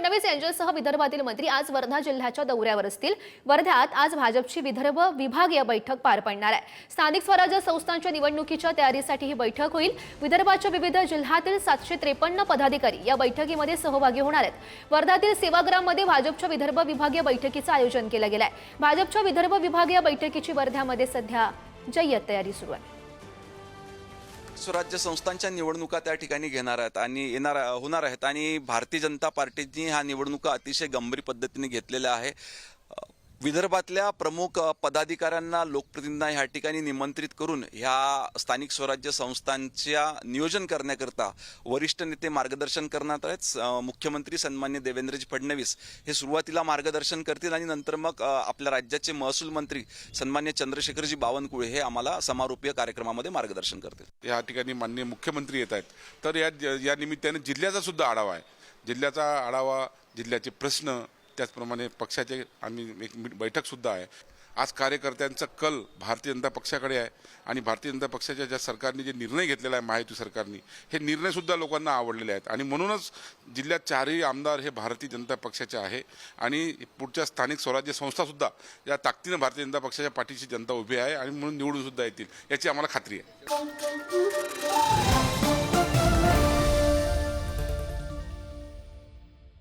फडणवीस यांच्यासह विदर्भातील मंत्री आज वर्धा जिल्ह्याच्या दौऱ्यावर असतील. वर्ध्यात आज भाजपची विदर्भ विभागीय बैठक पार पडणार आहे. स्थानिक स्वराज्य संस्थांच्या निवडणुकीच्या तयारीसाठी ही बैठक होईल. विदर्भाच्या विविध जिल्ह्यातील सातशे त्रेपन्न पदाधिकारी या बैठकीमध्ये सहभागी होणार आहेत. वर्ध्यातील सेवाग्राममध्ये भाजपच्या विदर्भ विभागीय बैठकीचं आयोजन केलं गेलं आहे भाजपच्या विदर्भ विभागीय बैठकीची वर्ध्यामध्ये सध्या जय्यत तयारी सुरू आहे. स्वराज्य संस्थांच्या निवडणुका त्या ठिकाणी घेणार आहेत आणि येणार होणार आहेत. आणि भारतीय जनता पार्टीने हा निवडणुका अतिशय गंभीर पद्धतीने घेतलेल्या आहे. विदर्भातल्या प्रमुख पदाधिकाऱ्यांना लोकप्रतिनिधींना ह्या ठिकाणी निमंत्रित करून ह्या स्थानिक स्वराज्य संस्थांच्या नियोजन करण्याकरता वरिष्ठ नेते मार्गदर्शन करणार आहेत मुख्यमंत्री सन्मान्य देवेंद्रजी फडणवीस हे सुरुवातीला मार्गदर्शन करतील आणि नंतर मग आपल्या राज्याचे महसूल मंत्री सन्मान्य चंद्रशेखरजी बावनकुळे हे आम्हाला समारोपीय कार्यक्रमामध्ये मार्गदर्शन करतील. या ठिकाणी माननीय मुख्यमंत्री येत आहेत. तर या या निमित्ताने जिल्ह्याचा सुद्धा आढावा आहे. जिल्ह्याचा आढावा जिल्ह्याचे प्रश्न त्याचप्रमाणे पक्षाचे आम्ही एक मी- आहे. आज कार्यकर्त्यांचा कल भारतीय जनता पक्षाकडे आहे आणि भारतीय जनता पक्षाच्या ज्या सरकारने जे निर्णय घेतलेला आहे महायुती सरकारने हे निर्णयसुद्धा लोकांना आवडलेले आहेत. आणि म्हणूनच जिल्ह्यात चारही आमदार हे भारतीय जनता पक्षाचे आहे आणि पुढच्या स्थानिक स्वराज्य संस्थासुद्धा या ताकदीनं भारतीय जनता पक्षाच्या पाठीशी जनता उभी आहे आणि म्हणून निवडून सुद्धा येतील याची आम्हाला खात्री आहे.